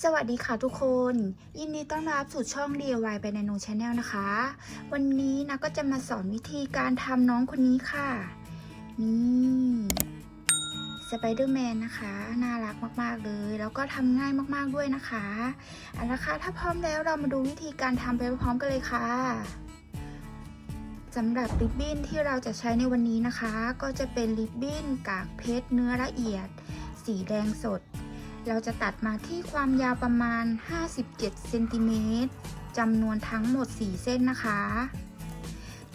สวัสดีค่ะทุกคน ยินดีต้อนรับสู่ช่อง DIY ไปในโนชาแนลนะคะ วันนี้นะก็จะมาสอนวิธีการทำน้องคนนี้ค่ะ นี่สไปเดอร์แมนนะคะ น่ารักมาก ๆ เลย แล้วก็ทำง่ายมาก ๆ ด้วยนะคะเอาละค่ะถ้าพร้อมแล้วเรามาดูวิธีการทำไปพร้อมกันเลยค่ะสำหรับริบบิ้นที่เราจะใช้ในวันนี้นะคะ ก็จะเป็นริบบิ้นกากเพชรเนื้อละเอียด สีแดงสด เราจะตัดมาที่ความยาวประมาณ 57เซนติเมตรจำนวนทั้งหมด 4 เส้นนะคะ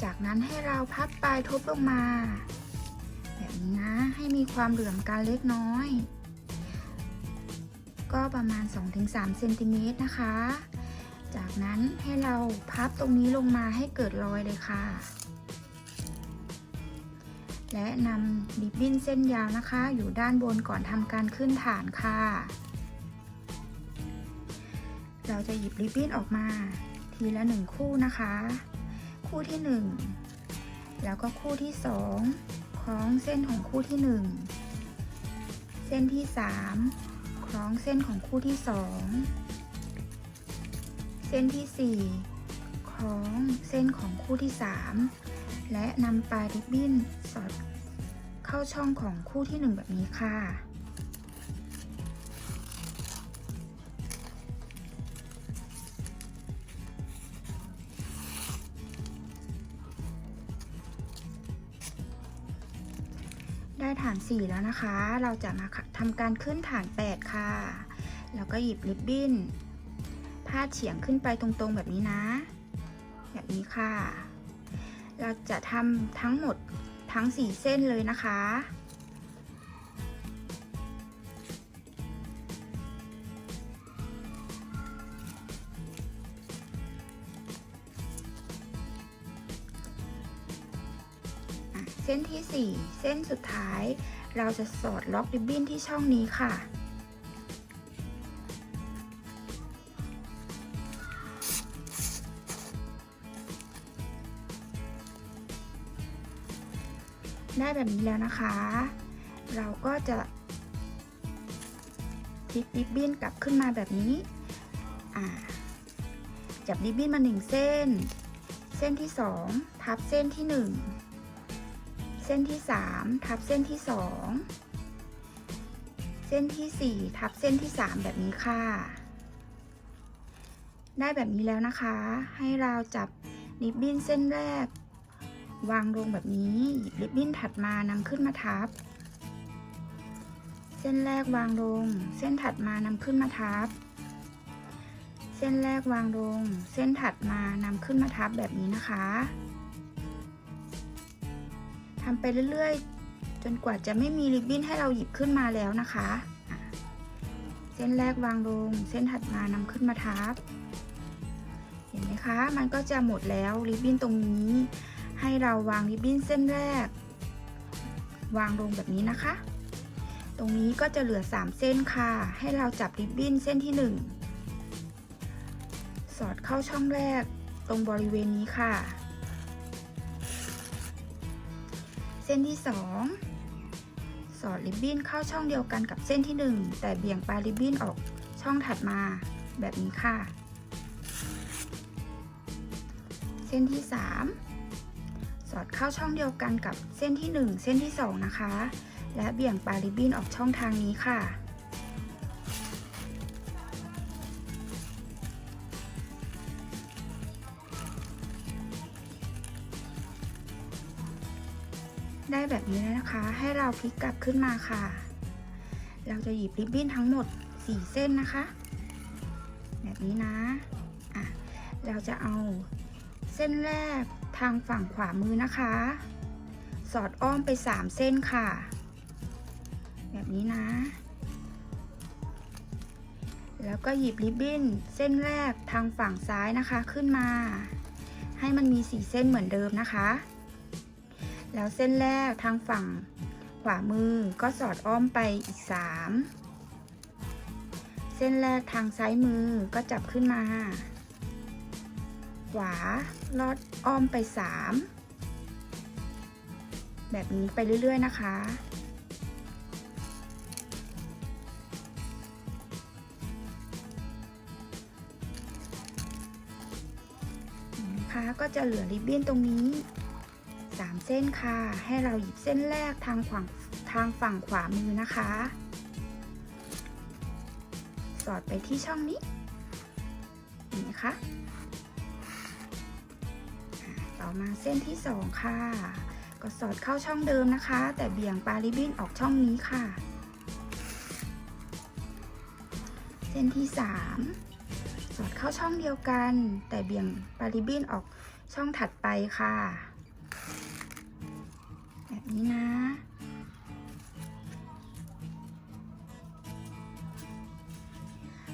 จากนั้นให้เราพับปลายทบลงมา แบบนี้นะ ให้มีความเหลื่อมกันเล็กน้อย ก็ประมาณ 2-3เซนติเมตรนะคะ จากนั้นให้เราพับตรงนี้ลงมาให้เกิดรอยเลยค่ะ และนำริบบิ้นเส้นยาวนะคะ อยู่ด้านบนก่อนทำการขึ้นฐานค่ะ เราจะหยิบริบบิ้นออกมา ทีละหนึ่งคู่นะคะ คู่ที่หนึ่งแล้วก็คู่ที่สองคล้องเส้นของคู่ที่หนึ่งเส้นที่สามคล้องเส้นของคู่ที่สองเส้นที่สี่คล้องเส้นของคู่ที่สาม และนำปลายริบบิ้นสอดเข้าช่องของคู่ที่หนึ่งแบบนี้ค่ะ ได้ฐาน 4 แล้วนะคะ เราจะมาทำการขึ้นฐาน 8 ค่ะ แล้วก็หยิบริบบิ้นพาดเฉียงขึ้นไปตรงๆแบบนี้นะ แบบนี้ค่ะ เราจะทำทั้งหมดทั้ง 4 เส้นเลยนะคะอะเส้นที่ 4 เส้นสุดท้าย เราจะสอดล็อกริบบิ้นที่ช่องนี้ค่ะ ได้แบบนี้แล้วนะคะ เราก็จะพลิกริบบิ้นกลับขึ้นมาแบบนี้ จับริบบิ้นมาหนึ่งเส้น เส้นที่สองทับเส้นที่หนึ่งเส้นที่สามทับเส้นที่สองเส้นที่สี่ทับเส้นที่สามแบบนี้ค่ะ ได้แบบนี้แล้วนะคะ ให้เราจับริบบิ้นเส้นแรก วางลงแบบนี้ หยิบริบบิ้นถัดมานำขึ้นมาทับ เส้นแรกวางลง เส้นถัดมานำขึ้นมาทับ เส้นแรกวางลง เส้นถัดมานำขึ้นมาทับแบบนี้นะคะทำไปเรื่อยๆ จนกว่าจะไม่มีริบบิ้นให้เราหยิบขึ้นมาแล้วนะคะอะเส้นแรกวางลง เส้นถัดมานำขึ้นมาทับ เห็นไหมคะ มันก็จะหมดแล้วริบบิ้นตรงนี้ ให้เราวางริบบิ้นเส้นแรก วางลงแบบนี้นะคะ ตรงนี้ก็จะเหลือ 3 เส้นค่ะ ให้เราจับริบบิ้นเส้นที่ 1 สอดเข้าช่องแรกตรงบริเวณนี้ค่ะ เส้นที่ 2 สอดริบบิ้นเข้าช่องเดียวกันกับเส้นที่ 1 แต่เบี่ยงปลายริบบิ้นออกช่องถัดมาแบบนี้ค่ะ เส้นที่ 3 สอดเข้าช่องเดียวกันกับเส้นที่ 1 เส้นที่ 2 นะคะ และเบี่ยงปลายริบบิ้นออกช่องทางนี้ค่ะ ได้แบบนี้แล้วนะคะ ให้เราพลิกกลับขึ้นมาค่ะ เราจะหยิบริบบิ้นทั้งหมด 4 เส้นนะคะ แบบนี้นะ อะ เราจะเอาเส้นแรก ทางฝั่งขวามือนะคะ สอดอ้อมไป 3 เส้นค่ะ แบบนี้นะ แล้วก็หยิบริบบิ้นเส้นแรกทางฝั่งซ้ายนะคะขึ้นมา ให้มันมี4เส้นเหมือนเดิมนะคะ แล้วเส้นแรกทางฝั่งขวามือก็สอดอ้อมไปอีก 3 เส้นแรกทางซ้ายมือก็จับขึ้นมา ขวา ลอดอ้อมไป 3 แบบนี้ไปเรื่อยๆนะคะ นะคะก็จะเหลือริบบิ้นตรงนี้ 3 เส้นค่ะ ให้เราหยิบเส้นแรกทางขว่งทางฝั่งขวามือนะคะ สอดไปที่ช่องนี้นี่นะคะ ต่อมาเส้นที่ 2 ค่ะ ก็สอดเข้าช่องเดิมนะคะ แต่เบี่ยงปลาริบบิ้นออกช่องนี้ค่ะ เส้นที่ 3 สอดเข้าช่องเดียวกัน แต่เบี่ยงปลาริบบิ้นออกช่องถัดไปค่ะ แบบนี้นะ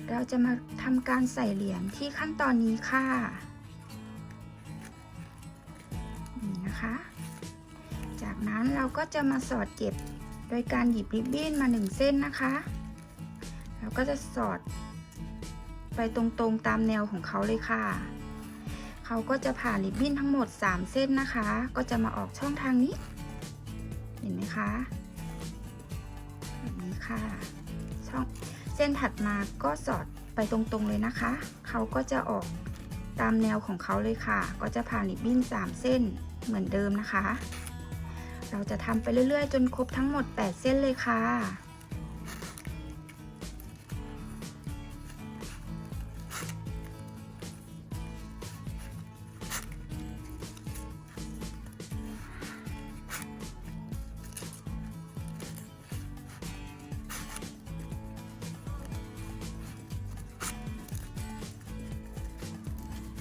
เราจะมาทำการใส่เหรียญที่ขั้นตอนนี้ค่ะ นั้นเราก็จะมาสอดเก็บโดยการหยิบริบบิ้นมาหนึ่งเส้นนะคะ เราก็จะสอดไปตรงๆตามแนวของเขาเลยค่ะ เขาก็จะผ่านริบบิ้นทั้งหมด 3 เส้นนะคะ ก็จะมาออกช่องทางนี้ เห็นไหมคะแบบนี้ค่ะ ช่องเส้นถัดมาก็สอดไปตรงๆเลยนะคะ เขาก็จะออกตามแนวของเขาเลยค่ะ ก็จะผ่านริบบิ้น 3 เส้นเหมือนเดิมนะคะ เราจะทำไปเรื่อยๆ จนครบทั้งหมด 8 เส้นเลยค่ะ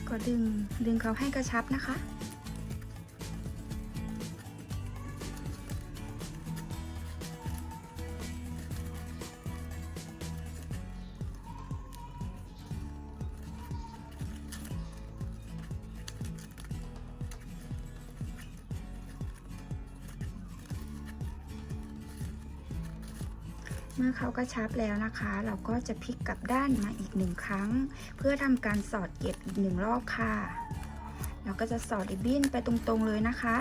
ก็ดึงดึงเขาให้กระชับนะคะ เมื่อเขากระชับแล้วนะคะ เราก็จะพลิกกลับด้านมาอีกหนึ่งครั้ง เพื่อทำการสอดเก็บอีกหนึ่งรอบค่ะ เราก็จะสอดริบบิ้นไปตรงๆเลยนะคะ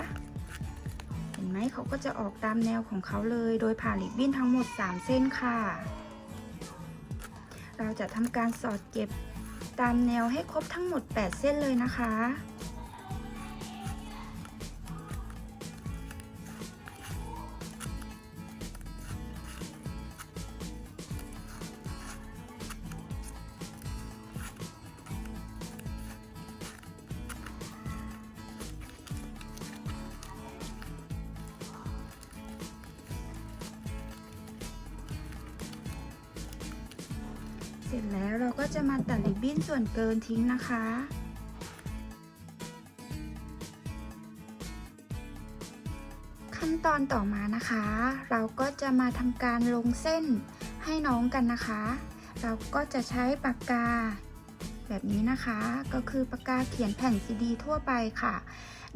เห็นไหมเขาก็จะออกตามแนวของเขาเลย โดยผ่านริบบิ้นทั้งหมด 3 เส้นค่ะ เราจะทำการสอดเก็บตามแนวให้ครบทั้งหมด 8 เส้นเลยนะคะ สร็จแล้วเราก็จะมาตัดริบบิ้นส่วนเกินทิ้งนะคะ ขั้นตอนต่อมานะคะ เราก็จะมาทำการลงเส้นให้น้องกันนะคะ เราก็จะใช้ปากกา แบบนี้นะคะ ก็คือปากกาเขียนแผ่นซีดีทั่วไปค่ะ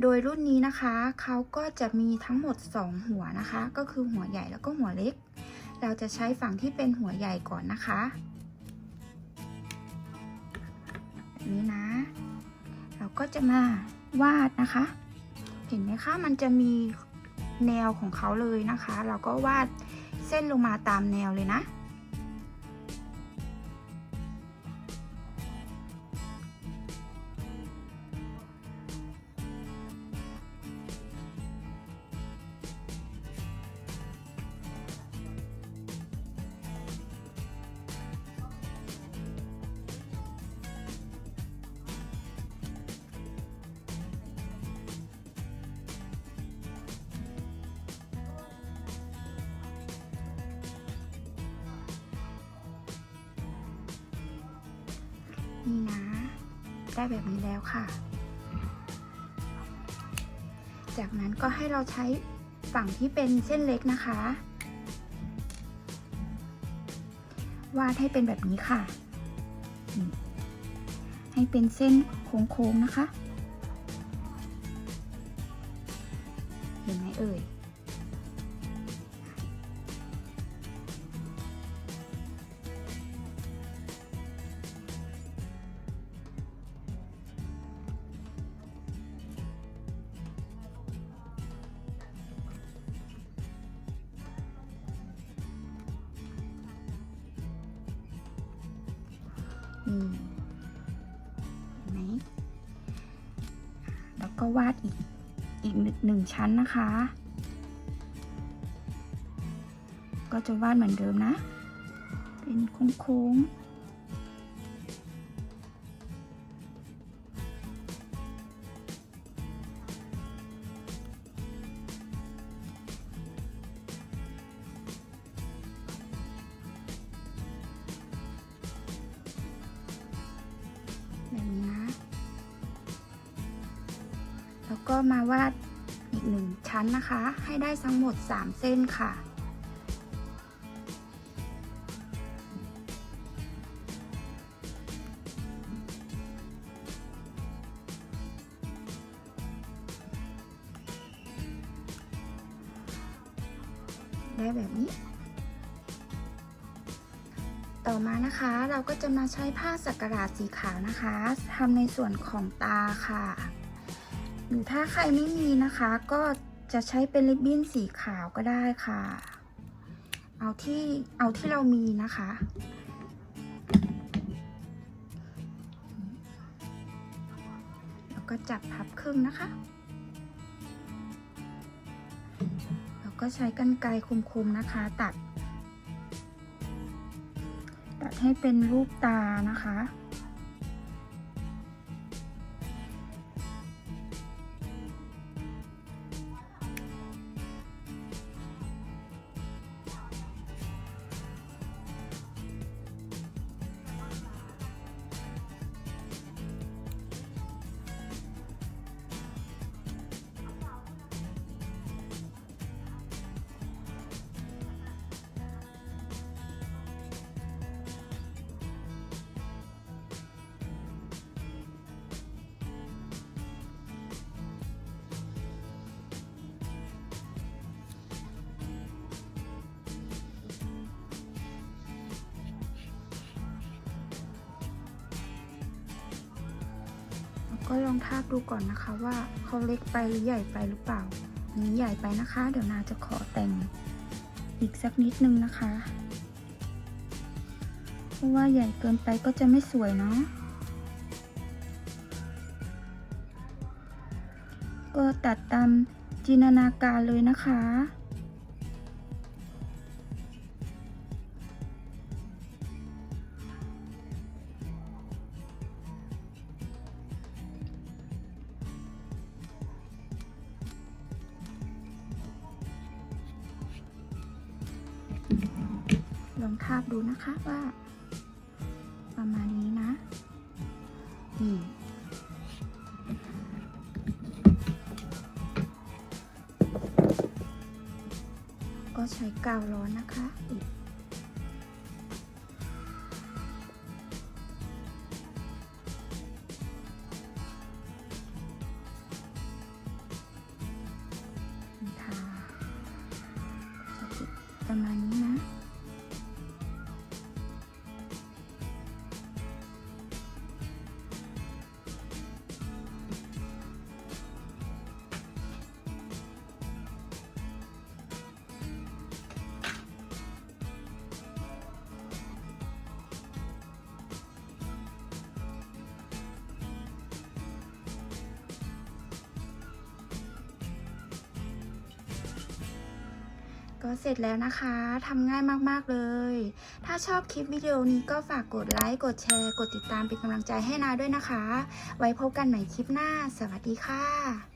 โดยรุ่นนี้นะคะเขาก็จะมีทั้งหมด 2 หัวนะคะ ก็คือหัวใหญ่แล้วก็หัวเล็กเราจะใช้ฝั่งที่เป็นหัวใหญ่ก่อนนะคะ นี้นะ เราก็จะมาวาดนะคะ เห็นไหมคะมันจะมีแนวของเขาเลยนะคะ เราก็วาดเส้นลงมาตามแนวเลยนะ นี่นะ ได้แบบนี้แล้วค่ะ จากนั้นก็ให้เราใช้ฝั่งที่เป็นเส้นเล็กนะคะ วาดให้เป็นแบบนี้ค่ะ ให้เป็นเส้นโค้งๆนะคะ เห็นไหมเอ่ย นี่เห็นไหมก็วาดอีกอีกหนึ่งหนึ่งชั้นนะคะ ก็จะวาดเหมือนเดิมนะ เป็นโค้งๆ แล้วก็มาวาดอีกหนึ่งชั้นนะคะ ให้ได้ทั้งหมด 3 เส้นค่ะ ได้แบบนี้ ต่อมานะคะเราก็จะมาใช้ผ้าสักการะสีขาวนะคะทำในส่วนของตาค่ะ หรือถ้าใครไม่มีนะคะ ก็จะใช้เป็นริบบิ้นสีขาวก็ได้ค่ะ เอาที่เอาที่เรามีนะคะ แล้วก็จับพับครึ่งนะคะ แล้วก็ใช้กรรไกรคมๆนะคะ ตัด ตัดให้เป็นรูปตานะคะ ก็ลองทาบดูก่อนนะคะว่าเขาเล็กไปหรือใหญ่ไปหรือเปล่านนี้ใหญ่ไปนะคะ เดี๋ยวนาจะขอแต่งอีกสักนิดนึงนะคะ เพราะว่าใหญ่เกินไปก็จะไม่สวยเนาะ ก็ตัดตามจินตนาการเลยนะคะ ลองทาบดูนะคะว่า ประมาณนี้นะ นี่ก็ใช้กาวร้อนนะคะอีกทาประมาณ ก็เสร็จแล้วนะคะทำง่ายมากๆเลย ถ้าชอบคลิปวิดีโอนี้ก็ฝากกดไลค์กดแชร์ กดติดตามเป็นกำลังใจให้นาด้วยนะคะ ไว้พบกันใหม่คลิปหน้า สวัสดีค่ะ